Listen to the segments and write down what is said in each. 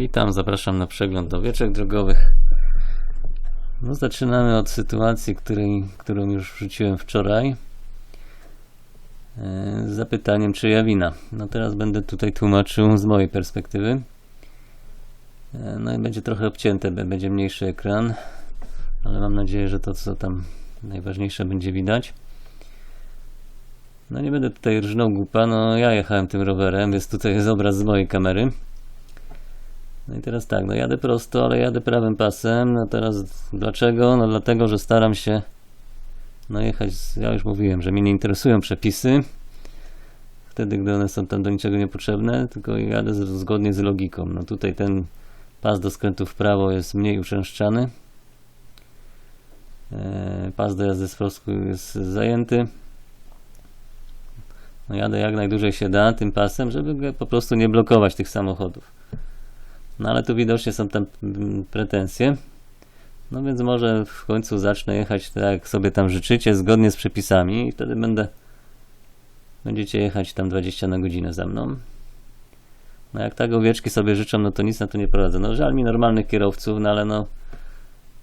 Witam, zapraszam na przegląd owieczek drogowych. No, zaczynamy od sytuacji, której, którą już wrzuciłem wczoraj. E, Z zapytaniem, czyja wina. No teraz będę tutaj tłumaczył z mojej perspektywy. E, No i będzie trochę obcięte, będzie mniejszy ekran, ale mam nadzieję, że to co tam najważniejsze będzie widać. No nie będę tutaj rżnął głupa, no ja jechałem tym rowerem, więc tutaj jest obraz z mojej kamery. No i teraz tak, no jadę prosto, ale jadę prawym pasem. No teraz dlaczego? No dlatego, że staram się no jechać, ja już mówiłem, że mnie nie interesują przepisy. Wtedy, gdy one są tam do niczego niepotrzebne, tylko jadę zgodnie z logiką. No tutaj ten pas do skrętu w prawo jest mniej uczęszczany. E, Pas do jazdy z frosku jest zajęty. No jadę jak najdłużej się da tym pasem, żeby po prostu nie blokować tych samochodów. No ale tu widocznie są tam mm, pretensje. No więc może w końcu zacznę jechać tak, jak sobie tam życzycie, zgodnie z przepisami i wtedy będę będziecie jechać tam 20 na godzinę za mną. No jak tak owieczki sobie życzą, no to nic na to nie poradzę. No żal mi normalnych kierowców, no ale no,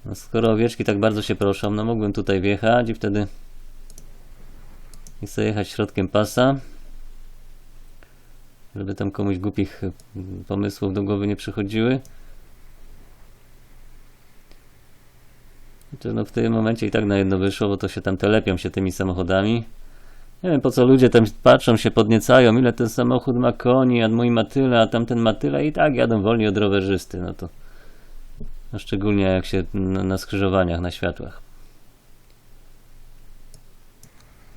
no skoro owieczki tak bardzo się proszą, no mógłbym tutaj wjechać i wtedy i sobie jechać środkiem pasa żeby tam komuś głupich y, pomysłów do głowy nie przychodziły. Chociaż no w tym momencie i tak na jedno wyszło, bo to się tam telepią się tymi samochodami. Nie wiem po co ludzie tam patrzą, się podniecają, ile ten samochód ma koni, a mój ma tyle, a tamten ma tyle i tak jadą wolniej od rowerzysty. No to no szczególnie jak się na, na skrzyżowaniach, na światłach.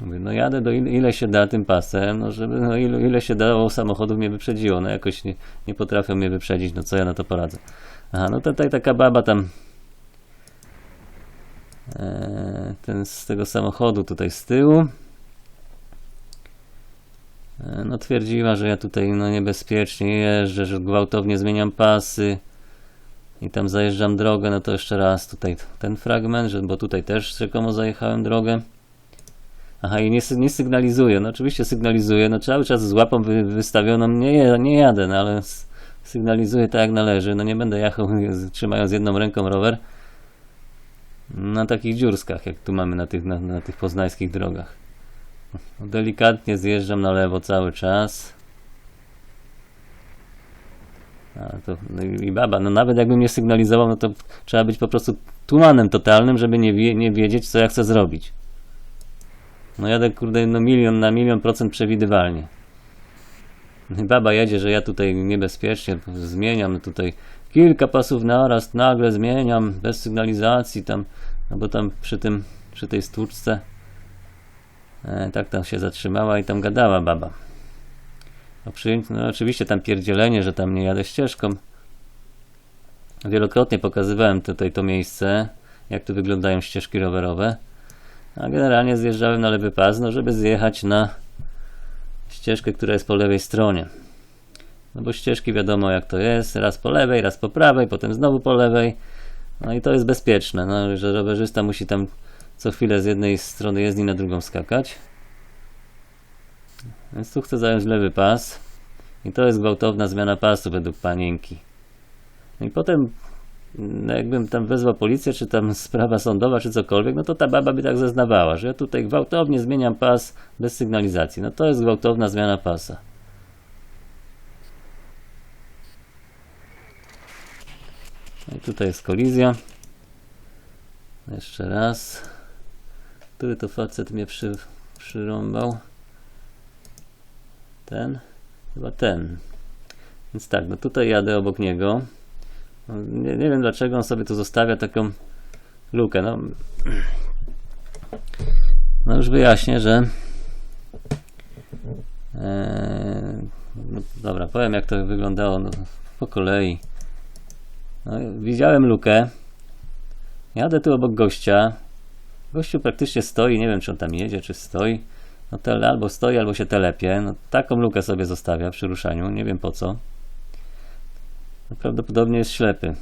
Mówię, no jadę do ile, ile się da tym pasem, no żeby no ile, ile się dało samochodów mnie wyprzedziło, no jakoś nie, nie potrafią mnie wyprzedzić, no co ja na to poradzę. Aha, no tutaj taka baba tam e, ten z tego samochodu tutaj z tyłu e, no twierdziła, że ja tutaj no niebezpiecznie jeżdżę, że gwałtownie zmieniam pasy i tam zajeżdżam drogę, no to jeszcze raz tutaj ten fragment, że, bo tutaj też rzekomo zajechałem drogę. Aha, i nie, nie sygnalizuje. No oczywiście sygnalizuje, no cały czas z łapą wy, wystawioną nie, nie jadę, no ale sygnalizuje tak jak należy. No nie będę jechał trzymając jedną ręką rower na takich dziurskach, jak tu mamy na tych, na, na tych poznańskich drogach. No, delikatnie zjeżdżam na lewo cały czas. A to, no i i baba, no nawet jakbym nie sygnalizował, no to trzeba być po prostu tumanem totalnym, żeby nie, wie, nie wiedzieć, co ja chcę zrobić. No jadę kurde no milion na milion procent przewidywalnie. No Baba jedzie, że ja tutaj niebezpiecznie zmieniam tutaj kilka pasów naraz, nagle zmieniam bez sygnalizacji tam, no bo tam przy tym, przy tej stłuczce e, tak tam się zatrzymała i tam gadała baba. No, przy, no oczywiście tam pierdzielenie, że tam nie jadę ścieżką. Wielokrotnie pokazywałem tutaj to miejsce, jak tu wyglądają ścieżki rowerowe. A generalnie zjeżdżałem na lewy pas, no żeby zjechać na ścieżkę, która jest po lewej stronie. No bo ścieżki wiadomo jak to jest, raz po lewej, raz po prawej, potem znowu po lewej. No i to jest bezpieczne, no, że rowerzysta musi tam co chwilę z jednej strony jezdni na drugą skakać. Więc tu chcę zająć lewy pas. I to jest gwałtowna zmiana pasu według panienki. No i potem no jakbym tam wezwał policję, czy tam sprawa sądowa, czy cokolwiek, no to ta baba by tak zeznawała, że ja tutaj gwałtownie zmieniam pas bez sygnalizacji. No to jest gwałtowna zmiana pasa. No i tutaj jest kolizja. Jeszcze raz. Który to facet mnie przy, przyrąbał? Ten? Chyba ten. Więc tak, no tutaj jadę obok niego. No, Nie, nie wiem dlaczego on sobie tu zostawia taką lukę. No, no już wyjaśnię, że. Eee, no, dobra, powiem jak to wyglądało no, po kolei. No, widziałem lukę. Jadę tu obok gościa. Gościu praktycznie stoi, nie wiem czy on tam jedzie, czy stoi. No tele, albo stoi, albo się telepie. No, taką lukę sobie zostawia przy ruszaniu, nie wiem po co. Prawdopodobnie jest ślepy.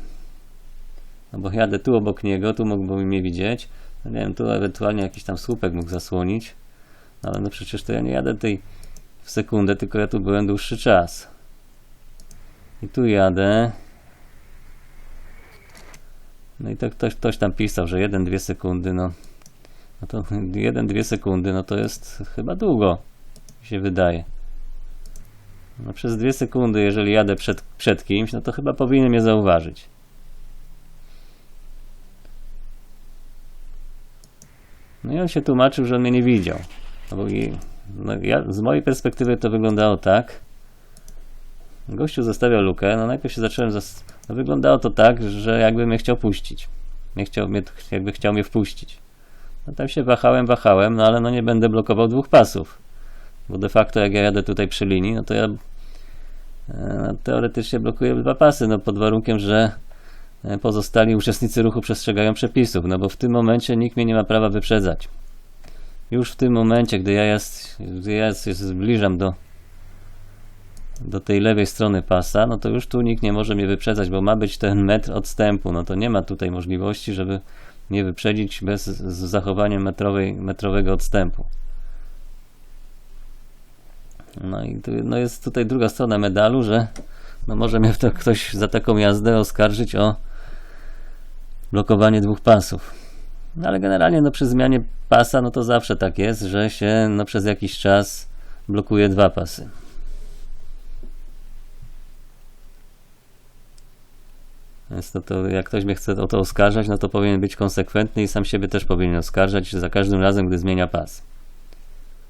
No bo jadę tu obok niego, tu mógłby mnie widzieć. No nie wiem, tu ewentualnie jakiś tam słupek mógł zasłonić. No ale no przecież to ja nie jadę tej w sekundę, tylko ja tu byłem dłuższy czas. I tu jadę. No i to ktoś, ktoś tam pisał, że 1-2 sekundy, no. No to 1-2 sekundy, no to jest chyba długo, mi się wydaje. No przez 2 sekundy, jeżeli jadę przed, przed kimś, no to chyba powinien mnie zauważyć. No i on się tłumaczył, że on mnie nie widział. No i, no ja, z mojej perspektywy to wyglądało tak. Gościu zostawiał lukę, no najpierw się zacząłem, zas- no wyglądało to tak, że jakby mnie chciał puścić. Nie chciał jakby chciał mnie wpuścić. No tam się wahałem, wahałem, no ale no nie będę blokował dwóch pasów. Bo de facto jak ja jadę tutaj przy linii, no to ja teoretycznie blokuję dwa pasy, no pod warunkiem, że e, pozostali uczestnicy ruchu przestrzegają przepisów, no bo w tym momencie nikt mnie nie ma prawa wyprzedzać. Już w tym momencie, gdy ja, jest, gdy ja się zbliżam do, do tej lewej strony pasa, no to już tu nikt nie może mnie wyprzedzać, bo ma być ten metr odstępu. No to nie ma tutaj możliwości, żeby mnie wyprzedzić bez z zachowaniem metrowej, metrowego odstępu. No i tu, no jest tutaj druga strona medalu, że no może mnie to ktoś za taką jazdę oskarżyć o blokowanie dwóch pasów. No ale generalnie no przy zmianie pasa no to zawsze tak jest, że się no przez jakiś czas blokuje dwa pasy. Więc no to jak ktoś mnie chce o to oskarżać, no to powinien być konsekwentny i sam siebie też powinien oskarżać za każdym razem, gdy zmienia pas.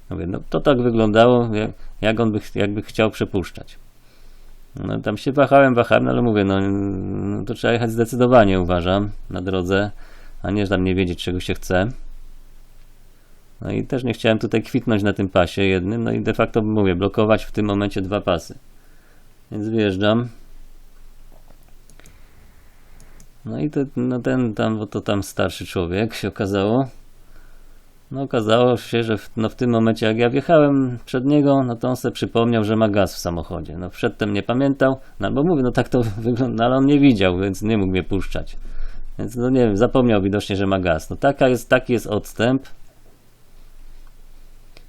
Mówię, no to tak wyglądało, jak, jak on by, jakby chciał przepuszczać. No tam się wahałem, wahałem, no ale mówię, no, no to trzeba jechać zdecydowanie, uważam, na drodze, a nie tam nie wiedzieć, czego się chce. No i też nie chciałem tutaj kwitnąć na tym pasie jednym, no i de facto mówię, blokować w tym momencie dwa pasy. Więc wjeżdżam. No i to, no ten tam, bo to tam starszy człowiek się okazało. No okazało się, że w, no w tym momencie jak ja wjechałem przed niego, no to on sobie przypomniał, że ma gaz w samochodzie. No przedtem nie pamiętał, no albo mówię, no tak to wygląda, ale on nie widział, więc nie mógł mnie puszczać. Więc no nie wiem, zapomniał widocznie, że ma gaz. No taka jest, taki jest odstęp.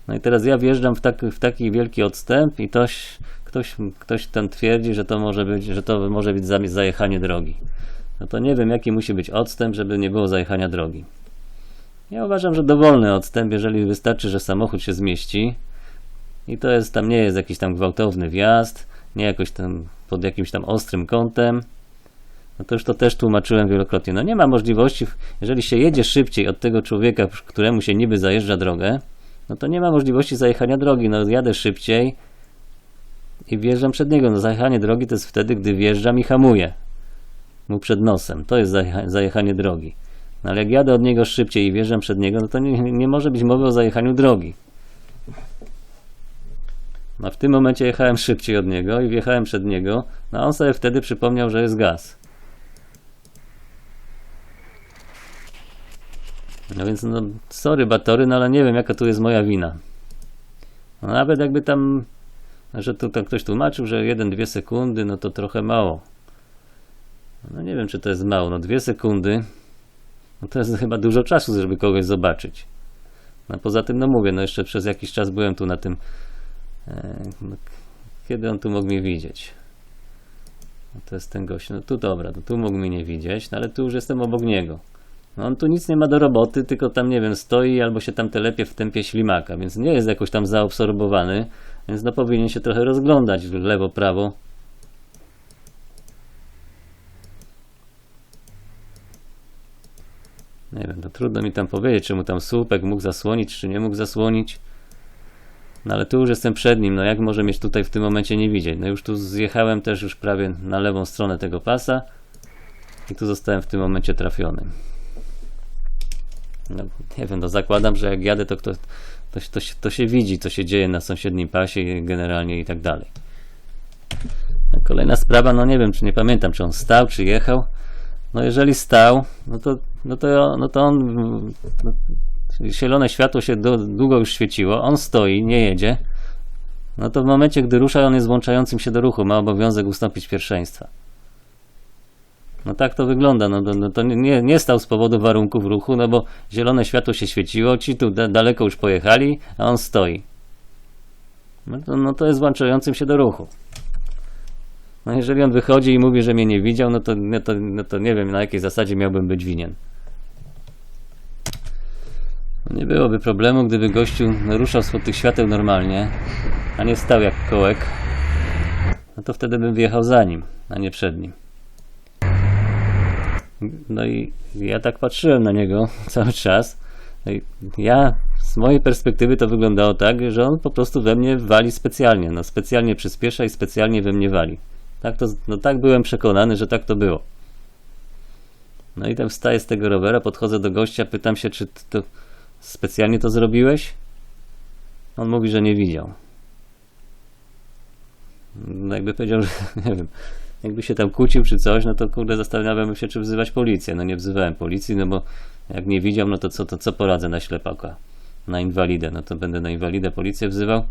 No i teraz ja wjeżdżam w, tak, w taki wielki odstęp i ktoś, ktoś, ktoś tam twierdzi, że to może być, że to może być za- zajechanie drogi. No to nie wiem, jaki musi być odstęp, żeby nie było zajechania drogi. Ja uważam, że dowolny odstęp, jeżeli wystarczy, że samochód się zmieści i to jest tam nie jest jakiś tam gwałtowny wjazd, nie jakoś tam pod jakimś tam ostrym kątem, no to już to też tłumaczyłem wielokrotnie. No nie ma możliwości, jeżeli się jedzie szybciej od tego człowieka, któremu się niby zajeżdża drogę, no to nie ma możliwości zajechania drogi. No jadę szybciej i wjeżdżam przed niego. No zajechanie drogi to jest wtedy, gdy wjeżdżam i hamuję mu przed nosem. To jest zajecha- zajechanie drogi. No ale jak jadę od niego szybciej i wjeżdżam przed niego, no to nie, nie może być mowy o zajechaniu drogi. No w tym momencie jechałem szybciej od niego i wjechałem przed niego, no a on sobie wtedy przypomniał, że jest gaz. No więc no, sorry Batory, no ale nie wiem jaka tu jest moja wina. No nawet jakby tam, że tu tam ktoś tłumaczył, że 1-2 sekundy, no to trochę mało. No nie wiem, czy to jest mało. No dwie sekundy, no to jest chyba dużo czasu, żeby kogoś zobaczyć. No poza tym, no mówię, no jeszcze przez jakiś czas byłem tu na tym. E, no, kiedy on tu mógł mnie widzieć? No to jest ten gość. No tu dobra, no tu mógł mnie nie widzieć, no ale tu już jestem obok niego. No on tu nic nie ma do roboty, tylko tam, nie wiem, stoi albo się tam telepie w tempie ślimaka, więc nie jest jakoś tam zaabsorbowany, więc no powinien się trochę rozglądać w lewo, prawo. Nie wiem, to trudno mi tam powiedzieć, czy mu tam słupek mógł zasłonić, czy nie mógł zasłonić. No ale tu już jestem przed nim, no jak może mieć tutaj w tym momencie nie widzieć? No już tu zjechałem też już prawie na lewą stronę tego pasa i tu zostałem w tym momencie trafiony. No, nie wiem, no zakładam, że jak jadę, to, kto, to, to, się- to się widzi, co się dzieje na sąsiednim pasie generalnie i tak dalej. A Kolejna sprawa, no nie wiem, czy nie pamiętam, czy on stał, czy jechał. No jeżeli stał, no to, no to, no to on, no, zielone światło się do, długo już świeciło, on stoi, nie jedzie. No to w momencie, gdy rusza, on jest włączającym się do ruchu, ma obowiązek ustąpić pierwszeństwa. No tak to wygląda, no, to- no to nie, nie stał z powodu warunków ruchu, no bo zielone światło się świeciło, ci tu da, daleko już pojechali, a on stoi. No to, no to jest włączającym się do ruchu. No jeżeli on wychodzi i mówi, że mnie nie widział, no to, no to, no to nie wiem na jakiej zasadzie miałbym być winien. No Nie byłoby problemu, gdyby gościu ruszał spod tych świateł normalnie, a nie stał jak kołek. No to wtedy bym wjechał za nim, a nie przed nim. No i ja tak patrzyłem na niego cały czas. No ja, z mojej perspektywy to wyglądało tak, że on po prostu we mnie wali specjalnie. No specjalnie przyspiesza i specjalnie we mnie wali. Tak to, no tak byłem przekonany, że tak to było. No i tam wstaję z tego rowera, podchodzę do gościa, pytam się, czy to specjalnie to zrobiłeś? On mówi, że nie widział. No jakby powiedział, że nie wiem, jakby się tam kłócił czy coś, no to kurde zastanawiam się, czy wzywać policję. No nie wzywałem policji, no bo jak nie widział, no to co, to co poradzę na ślepaka? Na inwalidę, no to będę na inwalidę policję wzywał.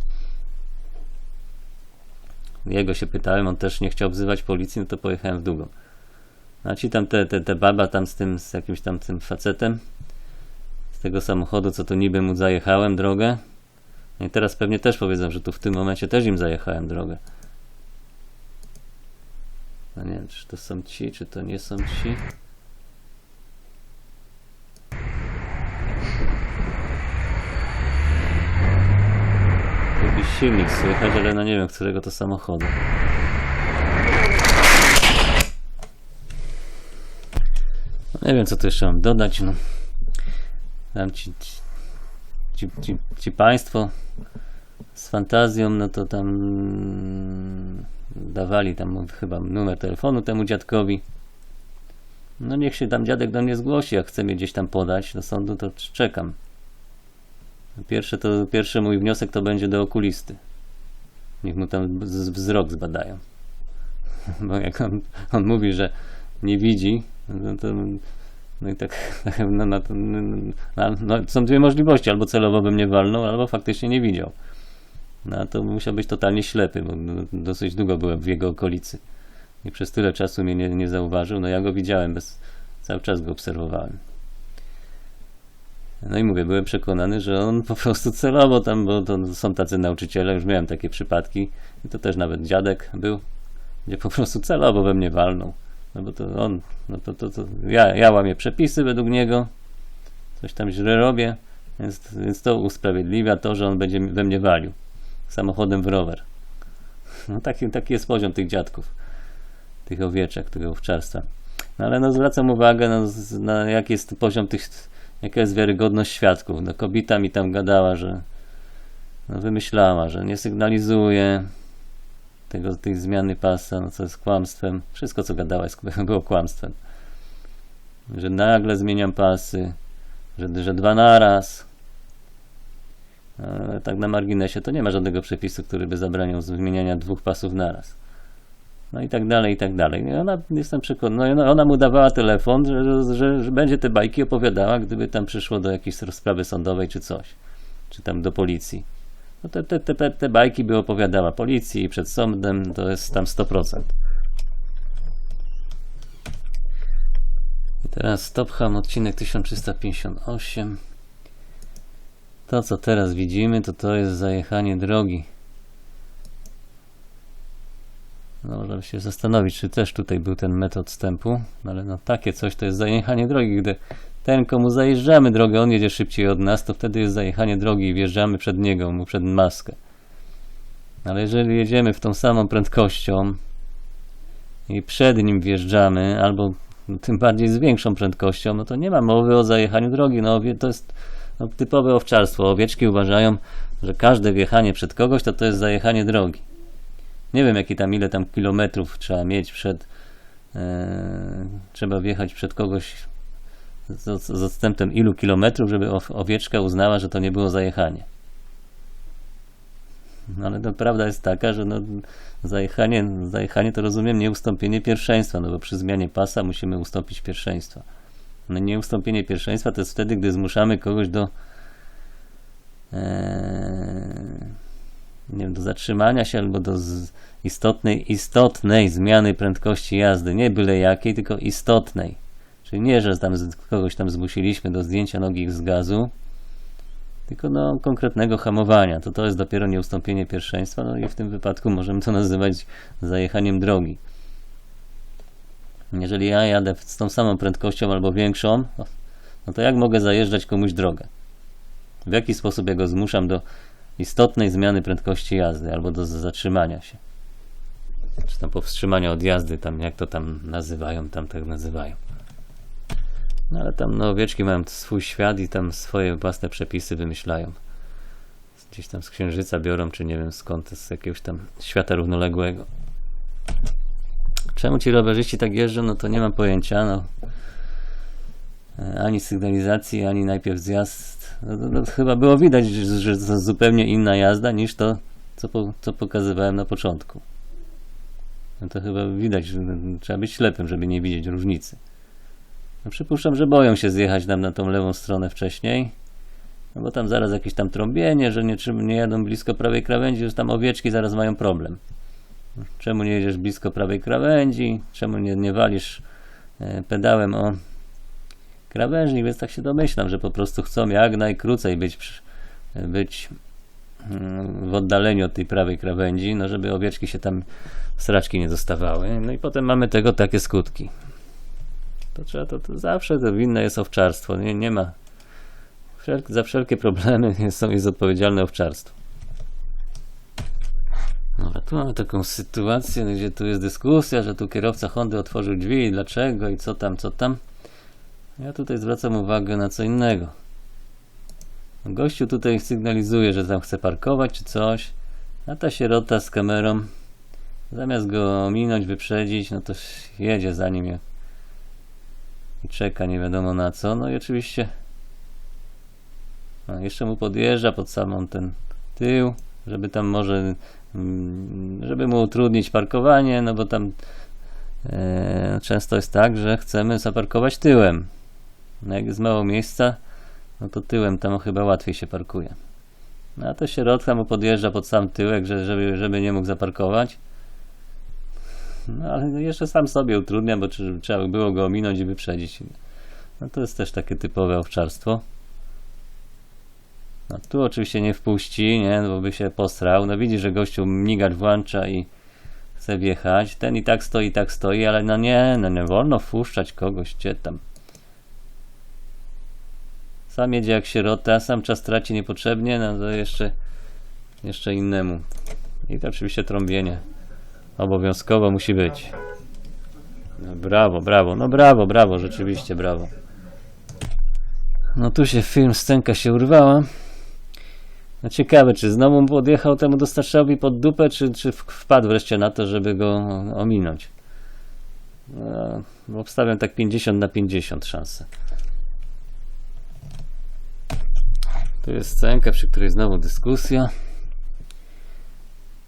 Jego się pytałem, on też nie chciał wzywać policji, no to pojechałem w długo. A ci tam te, te, te baba tam z tym, z jakimś tam tym facetem z tego samochodu, co to niby mu zajechałem drogę. No i teraz pewnie też powiedzą, że tu w tym momencie też im zajechałem drogę. No nie wiem, czy to są ci, czy to nie są ci. Silnik słychać, ale no nie wiem, którego to samochodu. No nie wiem, co tu jeszcze mam dodać. No. Tam ci, ci, ci, ci, państwo z fantazją, no to tam mm, dawali tam chyba numer telefonu temu dziadkowi. No niech się tam dziadek do mnie zgłosi, jak chce mnie gdzieś tam podać do sądu, to czekam. Pierwsze to, pierwszy mój wniosek to będzie do okulisty. Niech mu tam wzrok zbadają. Bo jak on, on mówi, że nie widzi, no to no i tak, no, no, no, są dwie możliwości, albo celowo bym nie walnął, albo faktycznie nie widział. No to musiał być totalnie ślepy, bo no, dosyć długo byłem w jego okolicy. I przez tyle czasu mnie nie, nie zauważył. No ja go widziałem, bez, cały czas go obserwowałem. No i mówię, byłem przekonany, że on po prostu celowo tam, bo to są tacy nauczyciele, już miałem takie przypadki, i to też nawet dziadek był, gdzie po prostu celowo we mnie walnął. No bo to on, no to, to, to ja, ja łamię przepisy według niego, coś tam źle robię, więc, więc to usprawiedliwia to, że on będzie we mnie walił samochodem w rower. No taki, taki jest poziom tych dziadków, tych owieczek, tego owczarstwa. No ale no zwracam uwagę no, na jaki jest poziom tych, jaka jest wiarygodność świadków. No kobieta mi tam gadała, że no, wymyślała, że nie sygnalizuje tego, tej zmiany pasa, no co jest kłamstwem. Wszystko co gadała było kłamstwem. Że nagle zmieniam pasy, że, że dwa naraz. Ale tak na marginesie to nie ma żadnego przepisu, który by zabraniał zmieniania dwóch pasów naraz. No i tak dalej, i tak dalej. I ona, jestem przekonany, no ona, mu dawała telefon, że, że, że będzie te bajki opowiadała, gdyby tam przyszło do jakiejś rozprawy sądowej czy coś. Czy tam do policji. No te, te, te, te bajki by opowiadała policji przed sądem, to jest tam 100%. I teraz Stopham, odcinek 1358. To, co teraz widzimy, to to jest zajechanie drogi. No, można się zastanowić, czy też tutaj był ten metod odstępu, no, ale no takie coś to jest zajechanie drogi, gdy ten, komu zajeżdżamy drogę, on jedzie szybciej od nas, to wtedy jest zajechanie drogi i wjeżdżamy przed niego, mu przed maskę. Ale jeżeli jedziemy w tą samą prędkością i przed nim wjeżdżamy, albo tym bardziej z większą prędkością, no to nie ma mowy o zajechaniu drogi. No, to jest no, typowe owczarstwo. Owieczki uważają, że każde wjechanie przed kogoś to to jest zajechanie drogi. Nie wiem, jaki tam, ile tam kilometrów trzeba mieć przed. e, trzeba wjechać przed kogoś z, z odstępem ilu kilometrów, żeby ow- owieczka uznała, że to nie było zajechanie. No ale to prawda jest taka, że no, zajechanie, zajechanie to rozumiem nieustąpienie pierwszeństwa, no bo przy zmianie pasa musimy ustąpić pierwszeństwa. No nieustąpienie pierwszeństwa to jest wtedy, gdy zmuszamy kogoś do eee, nie wiem, do zatrzymania się albo do istotnej, istotnej zmiany prędkości jazdy. Nie byle jakiej, tylko istotnej. Czyli nie, że tam kogoś tam zmusiliśmy do zdjęcia nogi z gazu, tylko do konkretnego hamowania. To to jest dopiero nieustąpienie pierwszeństwa, no i w tym wypadku możemy to nazywać zajechaniem drogi. Jeżeli ja jadę z tą samą prędkością albo większą, no to jak mogę zajeżdżać komuś drogę? W jaki sposób ja go zmuszam do istotnej zmiany prędkości jazdy albo do zatrzymania się? Czy tam powstrzymania od jazdy, tam jak to tam nazywają, tam tak nazywają. No ale tam no, owieczki mają swój świat i tam swoje własne przepisy wymyślają. Gdzieś tam z księżyca biorą, czy nie wiem skąd, z jakiegoś tam świata równoległego. Czemu ci rowerzyści tak jeżdżą, no to nie mam pojęcia. No. E, Ani sygnalizacji, ani najpierw zjazd. No, no, no, chyba było widać, że, to zupełnie inna jazda niż to, co, po, co pokazywałem na początku. No to chyba widać, no, trzeba być ślepym, żeby nie widzieć różnicy. No przypuszczam, że boją się zjechać nam na tą lewą stronę wcześniej. No bo tam zaraz jakieś tam trąbienie, że nie, nie jadą blisko prawej krawędzi, już tam owieczki zaraz mają problem. Czemu nie jedziesz blisko prawej krawędzi? Czemu nie, nie walisz e, pedałem o krawężnik? Więc tak się domyślam, że po prostu chcą jak najkrócej być, być mm, w oddaleniu od tej prawej krawędzi, no żeby owieczki się tam sraczki nie dostawały. No i potem mamy tego takie skutki. To trzeba, to, to zawsze to winne jest owczarstwo. Nie, nie ma. Za wszelkie problemy jest, jest odpowiedzialne owczarstwo. No, a tu mamy taką sytuację, gdzie tu jest dyskusja, że tu kierowca Hondy otworzył drzwi dlaczego i co tam, co tam. Ja tutaj zwracam uwagę na co innego. Gościu tutaj sygnalizuje, że tam chce parkować czy coś, a ta sierota z kamerą zamiast go ominąć, wyprzedzić, no to jedzie za nim jak i czeka nie wiadomo na co. No i oczywiście no, jeszcze mu podjeżdża pod samą ten tył, żeby tam może mm, żeby mu utrudnić parkowanie, no bo tam e, często jest tak, że chcemy zaparkować tyłem. No jak jest mało miejsca, no to tyłem tam chyba łatwiej się parkuje. No a to środka mu podjeżdża pod sam tyłek, że, żeby, żeby nie mógł zaparkować. No ale no jeszcze sam sobie utrudnia, bo trzeba by było go ominąć i wyprzedzić. No to jest też takie typowe owczarstwo. No tu oczywiście nie wpuści, nie, bo by się posrał. No widzi, że gościu migacz włącza i chce wjechać. Ten i tak stoi, i tak stoi, ale no nie, no nie wolno wpuszczać kogoś, gdzie tam. Sam jedzie jak sierota, sam czas traci niepotrzebnie, no to jeszcze, jeszcze innemu. I to oczywiście trąbienie. Obowiązkowo musi być. No, brawo, brawo, no brawo, brawo, rzeczywiście brawo. No tu się film, scenka się urwała. No ciekawe, czy znowu podjechał temu dostarczowi pod dupę, czy, czy wpadł wreszcie na to, żeby go ominąć. No, obstawiam tak 50 na 50 szanse. Tu jest scenka, przy której znowu dyskusja.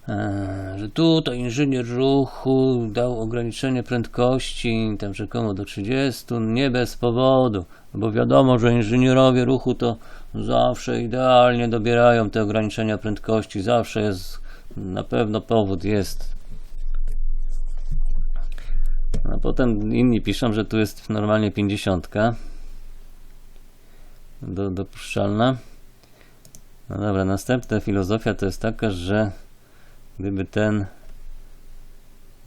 Eee, że tutaj inżynier ruchu dał ograniczenie prędkości, tam rzekomo do 30, nie bez powodu, bo wiadomo, że inżynierowie ruchu to zawsze idealnie dobierają te ograniczenia prędkości, zawsze jest, na pewno powód jest. A potem inni piszą, że tu jest normalnie 50 do, dopuszczalna. No dobra, następna filozofia to jest taka, że gdyby ten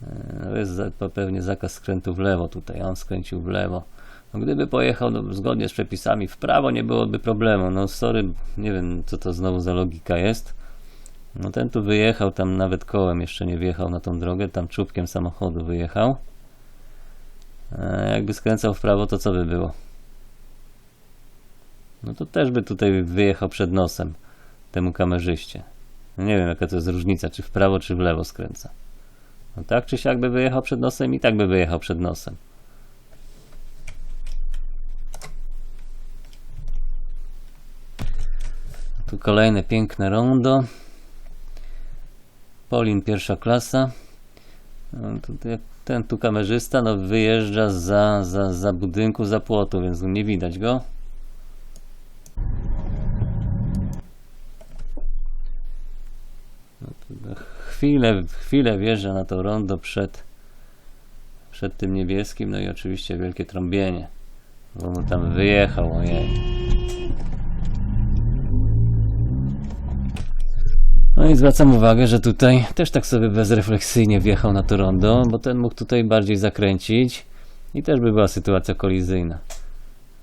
e, no jest pewnie zakaz skrętu w lewo tutaj, on skręcił w lewo. No gdyby pojechał no, zgodnie z przepisami w prawo, nie byłoby problemu. No sorry, nie wiem co to znowu za logika jest. No ten tu wyjechał, tam nawet kołem jeszcze nie wjechał na tą drogę, tam czubkiem samochodu wyjechał. E, jakby skręcał w prawo, to co by było? No to też by tutaj wyjechał przed nosem temu kamerzyście. No nie wiem, jaka to jest różnica, czy w prawo, czy w lewo skręca. No tak czy siak by wyjechał przed nosem i tak by wyjechał przed nosem. Tu kolejne piękne rondo. Polin pierwsza klasa. No, tu, jak ten tu kamerzysta no, wyjeżdża za, za, za budynku, za płotu, więc nie widać go. Chwilę, chwilę wjeżdża na to rondo przed, przed tym niebieskim, no i oczywiście wielkie trąbienie, bo mu tam wyjechał, ojej. No i zwracam uwagę, że tutaj też tak sobie bezrefleksyjnie wjechał na to rondo, bo ten mógł tutaj bardziej zakręcić i też by była sytuacja kolizyjna.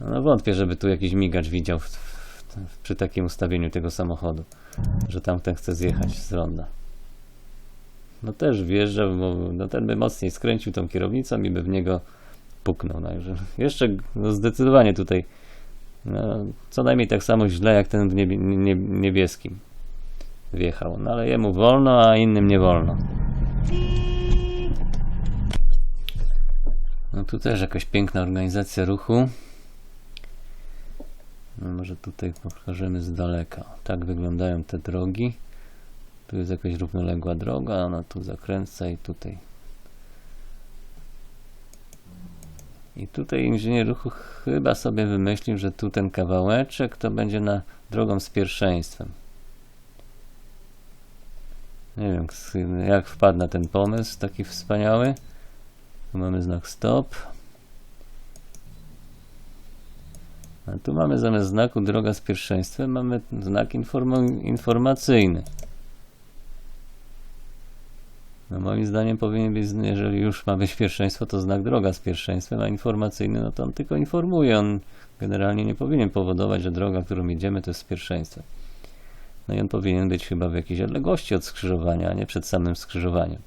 No wątpię, żeby tu jakiś migacz widział w, w, w, przy takim ustawieniu tego samochodu, że tamten chce zjechać z ronda. No też wjeżdża, bo no ten by mocniej skręcił tą kierownicą i by w niego puknął. Także jeszcze no zdecydowanie tutaj no, co najmniej tak samo źle jak ten w niebie, nie, niebieskim wjechał. No ale jemu wolno, a innym nie wolno. No tu też jakaś piękna organizacja ruchu. No może tutaj pokażemy z daleka. Tak wyglądają te drogi. Tu jest jakaś równoległa droga, ona tu zakręca i tutaj. I tutaj inżynier ruchu chyba sobie wymyślił, że tu ten kawałeczek to będzie na drogą z pierwszeństwem. Nie wiem, jak wpadł na ten pomysł taki wspaniały. Tu mamy znak stop. A tu mamy zamiast znaku droga z pierwszeństwem, mamy znak informacyjny. No moim zdaniem powinien być, jeżeli już ma być pierwszeństwo, to znak droga z pierwszeństwem, a informacyjny, no to on tylko informuje. On generalnie nie powinien powodować, że droga, którą jedziemy, to jest z pierwszeństwem. No i on powinien być chyba w jakiejś odległości od skrzyżowania, a nie przed samym skrzyżowaniem.